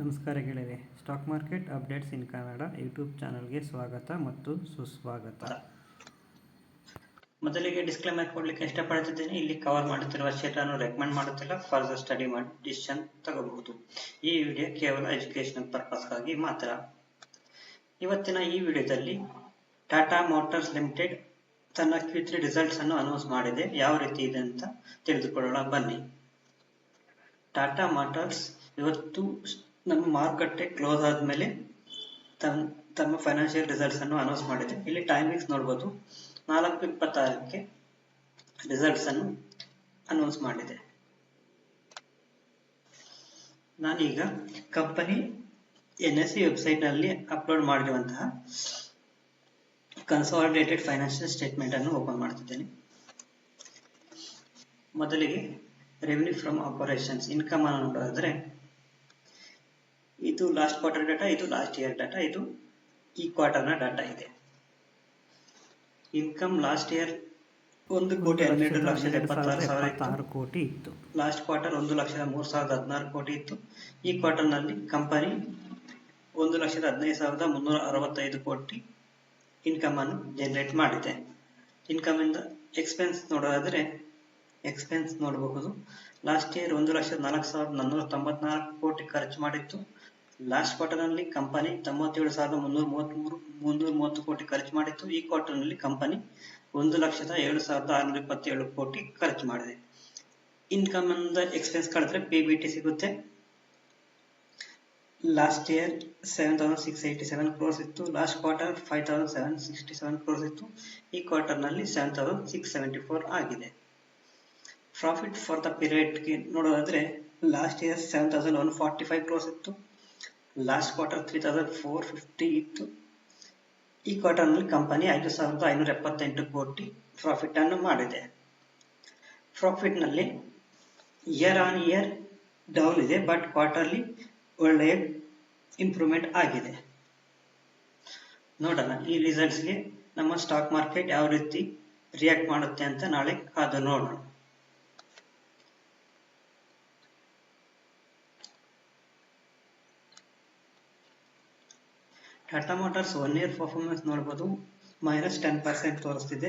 ನಮಸ್ಕಾರ ಗೆಳೆಯರೆ. Stock market updates in Kannada YouTube ಚಾನಲ್ಗೆ ಸ್ವಾಗತ ಮತ್ತು ಸುಸ್ವಾಗತ. ಮೊದಲಿಗೆ ಡಿಸ್ಕ್ಲೇಮರ್ ಕೊಡ್ಲಿಕ್ಕೆ ಇಷ್ಟಪಡ್ತಿದ್ದೇನೆ ಇಲ್ಲಿ ಕವರ್ ಮಾಡುತ್ತಿರುವ ಅನ್ನು ರೆಕಮೆಂಡ್ ಮಾಡುತ್ತಿಲ್ಲ ಫರ್ದರ್ ಸ್ಟಡಿ ಮಾಡಿ ಡಿಸಿಷನ್ ತಗೋಬಹುದು. ಈ ವಿಡಿಯೋ ಕೇವಲ ಎಜುಕೇಶನಲ್ ಪರ್ಪಸ್ಗಾಗಿ ಮಾತ್ರ. ಇವತ್ತಿನ ಈ ವಿಡಿಯೋದಲ್ಲಿ ಟಾಟಾ ಮೋಟರ್ಸ್ ಲಿಮಿಟೆಡ್ ತನ್ನ ಕ್ಯೂ ತ್ರೀ ರಿಸಲ್ಟ್ಸ್ ಅನ್ನು ಅನೌನ್ಸ್ ಮಾಡಿದೆ. ಯಾವ ರೀತಿ ಇದೆ ಅಂತ ತಿಳಿದುಕೊಳ್ಳೋಣ. ಬನ್ನಿ. ಟಾಟಾ ಮೋಟರ್ಸ್ ಇವತ್ತು ನಮ್ಮ ಮಾರುಕಟ್ಟೆ ಕ್ಲೋಸ್ ಆದಮೇಲೆ ತಮ್ಮ ತಮ್ಮ ಫೈನಾನ್ಷಿಯಲ್ ರಿಸಲ್ಟ್ಸ್ ಅನ್ನು ಅನೌನ್ಸ್ ಮಾಡಿದೆ. ಇಲ್ಲಿ ಟೈಮಿಂಗ್ಸ್ ನೋಡ್ಬೋದು. ನಾಲ್ಕು ಇಪ್ಪತ್ತಾರಕ್ಕೆ ರಿಸಲ್ಟ್ಸ್ ಅನ್ನು ಅನೌನ್ಸ್ ಮಾಡಿದೆ. ನಾನೀಗ ಕಂಪನಿ ಎನ್ ಎಸ್ ಸಿ ವೆಬ್ಸೈಟ್ನಲ್ಲಿ ಅಪ್ಲೋಡ್ ಮಾಡಿರುವಂತಹ ಕನ್ಸಾಲಿಡೇಟೆಡ್ ಫೈನಾನ್ಷಿಯಲ್ ಸ್ಟೇಟ್ಮೆಂಟ್ ಅನ್ನು ಓಪನ್ ಮಾಡ್ತಿದ್ದೇನೆ. ಮೊದಲಿಗೆ ರೆವಿನ್ಯೂ ಫ್ರಮ್ ಆಪರೇಷನ್ಸ್ ಇನ್ಕಮ್ ಅನ್ನು ನೋಡೋದಾದ್ರೆ ಇದು ಲಾಸ್ಟ್ ಕ್ವಾರ್ಟರ್ ಡಾಟಾ ಇದು ಲಾಸ್ಟ್ ಇಯರ್ ಡಾಟಾ ಇದು ಈ ಕ್ವಾರ್ಟರ್ನ ಡಾಟಾ ಇದೆ. ಇನ್ಕಮ್ ಲಾಸ್ಟ್ ಇಯರ್ ಒಂದು ಕೋಟಿ ಹನ್ನೆರಡು ಲಕ್ಷದ ಎಪ್ಪತ್ತಾರು ಸಾವಿರ ಎಪ್ಪತ್ತಾರು ಕೋಟಿ ಇತ್ತು. ಲಾಸ್ಟ್ ಕ್ವಾರ್ಟರ್ ಒಂದು ಲಕ್ಷದ ಮೂರು ಸಾವಿರದ ಹದಿನಾರು ಕೋಟಿ ಇತ್ತು. ಈ ಕ್ವಾರ್ಟರ್ನಲ್ಲಿ ಕಂಪನಿ ಒಂದು ಲಕ್ಷದ ಹದಿನೈದು ಸಾವಿರದ ಮುನ್ನೂರ ಅರವತ್ತೈದು ಕೋಟಿ ಇನ್ಕಮ್ ಅನ್ನು ಜನರೇಟ್ ಮಾಡಿದೆ. ಇನ್ಕಮ್ ಇಂದ ಎಕ್ಸ್ಪೆನ್ಸ್ ನೋಡೋದಾದ್ರೆ ಎಕ್ಸ್ಪೆನ್ಸ್ ನೋಡಬಹುದು. ಲಾಸ್ಟ್ ಇಯರ್ ಒಂದು ಲಕ್ಷದ ನಾಲ್ಕು ಸಾವಿರದ ನಾನ್ನೂರ ತೊಂಬತ್ನಾಲ್ಕು ಕೋಟಿ ಖರ್ಚು ಮಾಡಿತ್ತು. ಲಾಸ್ಟ್ ಕ್ವಾರ್ಟರ್ನಲ್ಲಿ ಕಂಪನಿ ತೊಂಬತ್ತೇಳು ಸಾವಿರದ ಮುನ್ನೂರ ಮೂವತ್ತ್ಮೂರು ಮುನ್ನೂರ ಮೂವತ್ತು ಕೋಟಿ ಖರ್ಚು ಮಾಡಿತ್ತು. ಈ ಕ್ವಾರ್ಟರ್ನಲ್ಲಿ ಕಂಪನಿ ಒಂದು ಲಕ್ಷದ ಏಳು ಸಾವಿರದ ಆರುನೂರ ಇಪ್ಪತ್ತೇಳು ಕೋಟಿ ಖರ್ಚು ಮಾಡಿದೆ. ಇನ್ಕಮ್ ಅಂದ ಎಕ್ಸ್ಪೆನ್ಸ್ ಕಳೆದ್ರೆ ಪಿ ಬಿ ಟಿ ಸಿಗುತ್ತೆ. Last year seven thousand six eighty seven crores ಇತ್ತು. Last quarter five thousand seven sixty seven crores ಇತ್ತು. ಈ ಕ್ವಾರ್ಟರ್ನಲ್ಲಿ seven thousand six seventy four ಆಗಿದೆ. ಪ್ರಾಫಿಟ್ ಫಾರ್ ದ ಪೀರಿಯಡ್ಗೆ ನೋಡೋದಾದ್ರೆ last year seven thousand one forty five crores ಇತ್ತು. Last quarter three thousand four fifty ಇತ್ತು ಈ ಕ್ವಾರ್ಟರ್ನಲ್ಲಿ company ಐದು ಸಾವಿರದ ಐನೂರ ಎಪ್ಪತ್ತೆಂಟು ಕೋಟಿ ಪ್ರಾಫಿಟ್ ಅನ್ನು ಮಾಡಿದೆ. ಪ್ರಾಫಿಟ್ನಲ್ಲಿ ಇಯರ್ ಆನ್ ಇಯರ್ ಡೌನ್ ಇದೆ ಬಟ್ ಕ್ವಾರ್ಟರ್ಲಿ ಒಳ್ಳೆಯ ಇಂಪ್ರೂವ್ಮೆಂಟ್ ಆಗಿದೆ. ನೋಡೋಣ, ಈ ರಿಸಲ್ಟ್ಸ್ಗೆ ನಮ್ಮ ಸ್ಟಾಕ್ ಮಾರ್ಕೆಟ್ ಯಾವ ರೀತಿ ರಿಯಾಕ್ಟ್ ಮಾಡುತ್ತೆ ಅಂತ ನಾಳೆ ಅದು ನೋಡೋಣ. Tata Motors one year performance ನೋಡ್ಬೋದು. ಮೈನಸ್ ಟೆನ್ ಪರ್ಸೆಂಟ್ ತೋರಿಸ್ತಿದೆ.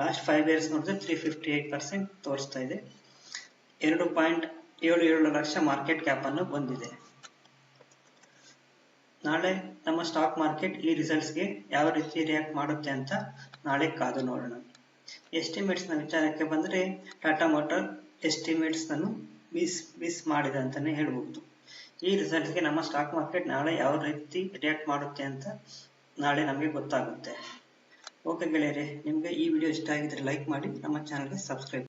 ಲಾಸ್ಟ್ ಫೈವ್ ಇಯರ್ಸ್ ನೋಡಿದ್ರೆ ತ್ರೀ ಫಿಫ್ಟಿ ಏಟ್ ಪರ್ಸೆಂಟ್ ತೋರಿಸ್ತಾ ಇದೆ. ಎರಡು ಪಾಯಿಂಟ್ ಏಳು ಏಳು ಲಕ್ಷ ಮಾರ್ಕೆಟ್ ಕ್ಯಾಪ್ ಅನ್ನು ಬಂದಿದೆ. ನಾಳೆ ನಮ್ಮ ಸ್ಟಾಕ್ ಮಾರ್ಕೆಟ್ ಈ ರಿಸಲ್ಟ್ಸ್ಗೆ ಯಾವ ರೀತಿ ರಿಯಾಕ್ಟ್ ಮಾಡುತ್ತೆ ಅಂತ ನಾಳೆ ಕಾದು ನೋಡೋಣ. ಎಸ್ಟಿಮೇಟ್ಸ್ನ ವಿಚಾರಕ್ಕೆ ಬಂದರೆ ಟಾಟಾ ಮೋಟರ್ ಎಸ್ಟಿಮೇಟ್ಸ್ ಅನ್ನು ಮಿಸ್ ಮಿಸ್ ಮಾಡಿದೆ ಅಂತಾನೆ ಹೇಳ್ಬಹುದು ಈ ರಿಸಲ್ಟ್ಗೆ ನಮ್ಮ ಸ್ಟಾಕ್ ಮಾರ್ಕೆಟ್ ನಾಳೆ ಯಾವ ರೀತಿ ರಿಯಾಕ್ಟ್ ಮಾಡುತ್ತೆ ಅಂತ ನಾಳೆ ನಮಗೆ ಗೊತ್ತಾಗುತ್ತೆ. ಓಕೆ ಗೆಳೆಯರೆ, ನಿಮಗೆ ಈ ವಿಡಿಯೋ ಇಷ್ಟ ಆಗಿದ್ರೆ ಲೈಕ್ ಮಾಡಿ, ನಮ್ಮ ಚಾನಲ್ಗೆ ಸಬ್ಸ್ಕ್ರೈಬ್